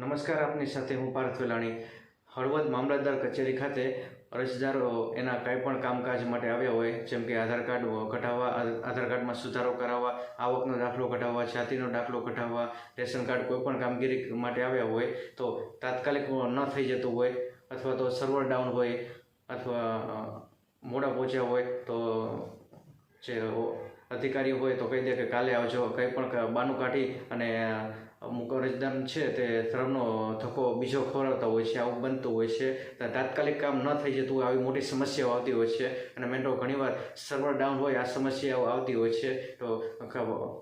નમસ્કાર, આપની સાથે હું પાર્થ વેલાણી. હળવદ મામલતદાર કચેરી ખાતે અરજદારો એના કંઈ પણ કામકાજ માટે આવ્યા હોય, જેમ કે આધાર કાર્ડ ઘટાડવા આધાર કાર્ડમાં સુધારો કરાવવા, આવકનો દાખલો ઘટાડવા જાતિનો દાખલો ઘટાડવા રેશન કાર્ડ કોઈપણ કામગીરી માટે આવ્યા હોય, તો તાત્કાલિક ન થઈ જતું હોય, અથવા તો સર્વર ડાઉન હોય, અથવા મોડા પહોંચ્યા હોય, તો જે અધિકારી હોય તો કહી દે કે કાલે આવજો, કંઈ પણ બાનું કાઢી અને અમુક અરજદાર છે તે ધર્મનો ધક્કો બીજો ખોરાવતા હોય છે, આવું બનતું હોય છે. તાત્કાલિક કામ ન થઈ જતું હોય આવી મોટી સમસ્યાઓ આવતી હોય છે. અને મેન્ટો ઘણીવાર સર્વર ડાઉન હોય, આ સમસ્યાઓ આવતી હોય છે. તો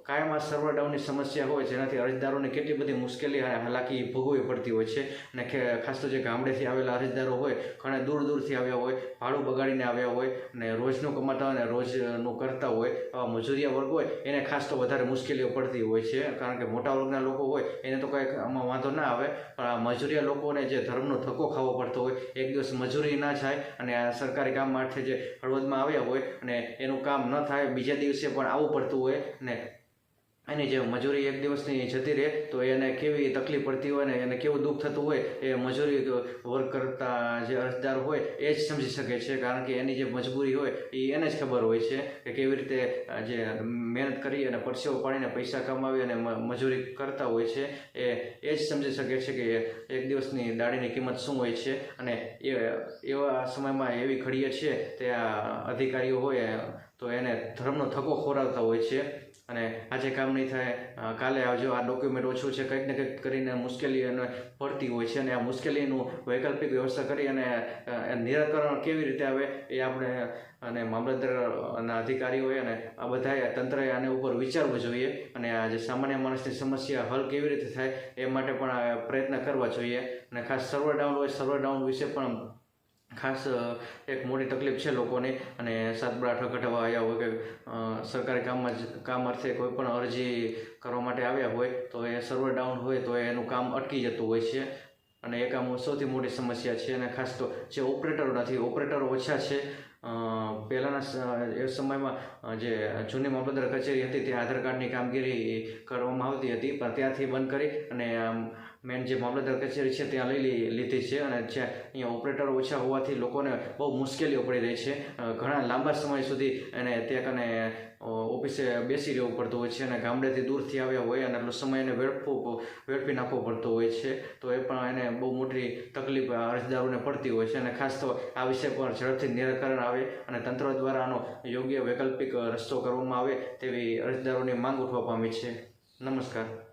કાયમ આ સર્વર ડાઉનની સમસ્યા હોય, જેનાથી અરજદારોને કેટલી બધી મુશ્કેલી અને હાલાકી ભોગવવી પડતી હોય છે. અને ખાસ તો જે ગામડેથી આવેલા અરજદારો હોય, ઘણા દૂર દૂરથી આવ્યા હોય, ભાડું બગાડીને આવ્યા હોય, અને રોજનું કમાતા હોય અને રોજનું કરતા હોય, આવા મજૂરિયા વર્ગ હોય, એને ખાસ તો વધારે મુશ્કેલીઓ પડતી હોય છે, કારણ કે મોટા વર્ગના લોકો હોય, એને તો કંઈક આમાં વાંધો ના આવે. પણ આ મજૂરિયા લોકોને જે ધર્મનો ધક્કો ખાવો પડતો હોય, એક દિવસ મજૂરી ના થાય અને આ સરકારી કામ માટે જે હળવદમાં આવ્યા હોય અને એનું કામ ન થાય, બીજા દિવસે પણ આવવું પડતું હોય ને એની જે મજૂરી એક દિવસની જતી રહે, તો એને કેવી તકલીફ પડતી હોય ને એને કેવું દુઃખ થતું હોય, એ મજૂરી વર્ક કરતા જે અરજદાર હોય, એ જ સમજી શકે છે. કારણ કે એની જે મજબૂરી હોય, એ એને જ ખબર હોય છે કે કેવી રીતે જે મહેનત કરી અને પરસેવો પાડીને પૈસા કમાવી અને મજૂરી કરતા હોય છે, એ એ જ સમજી શકે છે કે એક દિવસની દાડીની કિંમત શું હોય છે. અને એ, એવા સમયમાં એવી ઘડીએ છે તે અધિકારીઓ હોય, તો એને ધર્મનો થકો ખોરાવતા હોય છે. અને આજે કામ નહીં થાય કાલે આવજો. આ ડોક્યુમેન્ટ ઓછું છે, કંઈક ને કંઈક કરીને મુશ્કેલી એને પડતી હોય છે અને આ મુશ્કેલીનું વૈકલ્પિક વ્યવસ્થા કરી અને નિરાકરણ કેવી રીતે આવે એ આપણે અને મામલતદારના અધિકારીઓએ અને આ બધાએ તંત્રએ આને ઉપર વિચારવું જોઈએ અને આ જે સામાન્ય માણસની સમસ્યા હલ કેવી રીતે થાય એ માટે પણ પ્રયત્ન કરવા જોઈએ. અને ખાસ સર્વર ડાઉન હોય, સર્વર ડાઉન વિશે પણ ખાસ એક મોટી તકલીફ છે લોકોને અને સાત બાર આઠ આવ્યા હોય કે સરકારી કામમાં જ, કામ અર્થે કોઈ પણ અરજી કરવા માટે આવ્યા હોય, તો એ સર્વર ડાઉન હોય તો એનું કામ અટકી જતું હોય છે. અને એક કામ સૌથી મોટી સમસ્યા છે અને ખાસ તો જે ઓપરેટરો નથી, ઓપરેટરો ઓછા છે. પહેલાંના એ સમયમાં જે જૂની મામલતદાર કચેરી હતી, ત્યાં આધાર કાર્ડની કામગીરી કરવામાં આવતી હતી, પણ ત્યાંથી બંધ કરી અને મેન જે મામલતદાર કચેરી છે ત્યાં લઈ લીધી છે અને જ્યાં અહીંયા ઓપરેટર ઓછા હોવાથી લોકોને બહુ મુશ્કેલીઓ પડી રહી છે. ઘણા લાંબા સમય સુધી એને ત્યાં કને ઓફિસે બેસી રહેવું પડતું હોય છે અને ગામડેથી દૂરથી આવ્યા હોય અને એટલો સમય એને વેડફવો વેડફી નાખવો પડતો હોય છે. તો એ પણ એને બહુ મોટી તકલીફ અરજદારોને પડતી હોય છે અને ખાસ તો આ વિષય પર ઝડપથી નિરાકરણ આવે અને તંત્ર દ્વારા આનો યોગ્ય વૈકલ્પિક રસ્તો કરવામાં આવે તેવી અરજદારોની માંગ ઉઠવા પામી છે. નમસ્કાર.